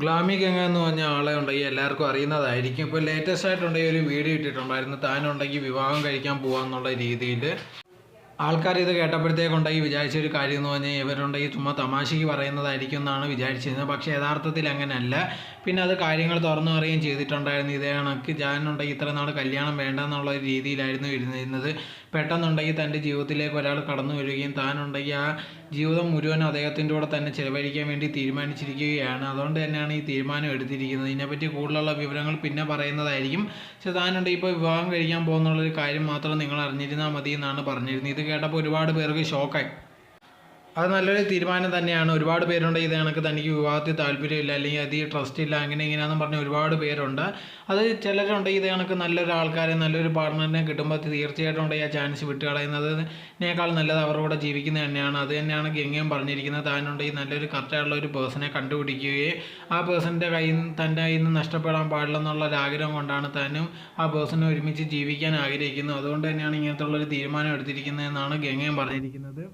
ഗ്ലാമി ഗംഗ എന്ന് പറഞ്ഞ ആളെ ഉണ്ടെങ്കിൽ എല്ലാവർക്കും അറിയുന്നതായിരിക്കും. ഇപ്പോൾ ലേറ്റസ്റ്റ് ആയിട്ടുണ്ടെങ്കിൽ ഒരു വീഡിയോ ഇട്ടിട്ടുണ്ടായിരുന്നു. താനുണ്ടെങ്കിൽ വിവാഹം കഴിക്കാൻ പോകാമെന്നുള്ള രീതിയിൽ ആൾക്കാർ ഇത് കേട്ടപ്പോഴത്തേക്കുണ്ടെങ്കിൽ വിചാരിച്ച ഒരു കാര്യം എന്ന് പറഞ്ഞാൽ ഇവരുണ്ടെങ്കിൽ ചുമ്മാ തമാശയ്ക്ക് പറയുന്നതായിരിക്കും എന്നാണ് വിചാരിച്ചിരുന്നത്. പക്ഷേ യഥാർത്ഥത്തിൽ അങ്ങനെയല്ല. പിന്നെ അത് കാര്യങ്ങൾ തുറന്നു പറയുകയും ചെയ്തിട്ടുണ്ടായിരുന്നു. ഇതേ കണക്ക് ഞാനുണ്ടെങ്കിൽ ഇത്ര നാൾ കല്യാണം വേണ്ട എന്നുള്ള ഒരു രീതിയിലായിരുന്നു ഇരുന്നിരുന്നത്. പെട്ടെന്നുണ്ടെങ്കിൽ തന്റെ ജീവിതത്തിലേക്ക് ഒരാൾ കടന്നു വരികയും താനുണ്ടെങ്കിൽ ആ ജീവിതം മുഴുവൻ അദ്ദേഹത്തിന്റെ കൂടെ തന്നെ ചിലവഴിക്കാൻ വേണ്ടി തീരുമാനിച്ചിരിക്കുകയാണ്. അതുകൊണ്ട് തന്നെയാണ് ഈ തീരുമാനം എടുത്തിരിക്കുന്നത്. ഇതിനെപ്പറ്റി കൂടുതലുള്ള വിവരങ്ങൾ പിന്നെ പറയുന്നതായിരിക്കും. പക്ഷേ താനുണ്ടെങ്കിൽ ഇപ്പോൾ വിവാഹം കഴിക്കാൻ പോകുന്നുള്ളൊരു കാര്യം മാത്രം നിങ്ങൾ അറിഞ്ഞിരുന്നാൽ മതി എന്നാണ് പറഞ്ഞിരുന്നത്. ഇത് കേട്ടപ്പോൾ ഒരുപാട് പേർക്ക് ഷോക്കായി അത് നല്ലൊരു തീരുമാനം തന്നെയാണ്. ഒരുപാട് പേരുണ്ട് ഇത് കണക്ക് തനിക്ക് വിവാഹത്തിൽ താല്പര്യമില്ല അല്ലെങ്കിൽ അതി ട്രസ്റ്റ് ഇല്ല അങ്ങനെ ഇങ്ങനെയാണെന്ന് പറഞ്ഞ ഒരുപാട് പേരുണ്ട്. അത് ചിലരുണ്ട് ഇത് കണക്ക് നല്ലൊരു ആൾക്കാരെ നല്ലൊരു പാർട്ട്ണറിനെ കിട്ടുമ്പോൾ തീർച്ചയായിട്ടും ഉണ്ട് ആ ചാൻസ് വിട്ട് കളയുന്നതിനേക്കാൾ നല്ലത് അവരുടെ കൂടെ ജീവിക്കുന്നത് തന്നെയാണ്. അത് തന്നെയാണ് ഗംഗയും പറഞ്ഞിരിക്കുന്നത്. താനുണ്ട് ഈ നല്ലൊരു കറക്റ്റായിട്ടുള്ള ഒരു പേഴ്സണെ കണ്ടുപിടിക്കുകയും. ആ പേഴ്സണിന്റെ കയ്യിൽ തന്റെ കയ്യിൽ നിന്ന് നഷ്ടപ്പെടാൻ പാടില്ലെന്നുള്ള ഒരു ആഗ്രഹം കൊണ്ടാണ് താനും ആ പേഴ്സണെ ഒരുമിച്ച് ജീവിക്കാൻ ആഗ്രഹിക്കുന്നത്. അതുകൊണ്ട് തന്നെയാണ് ഇങ്ങനത്തെ ഉള്ളൊരു തീരുമാനം എടുത്തിരിക്കുന്നതെന്നാണ് ഗംഗയും പറഞ്ഞിരിക്കുന്നത്.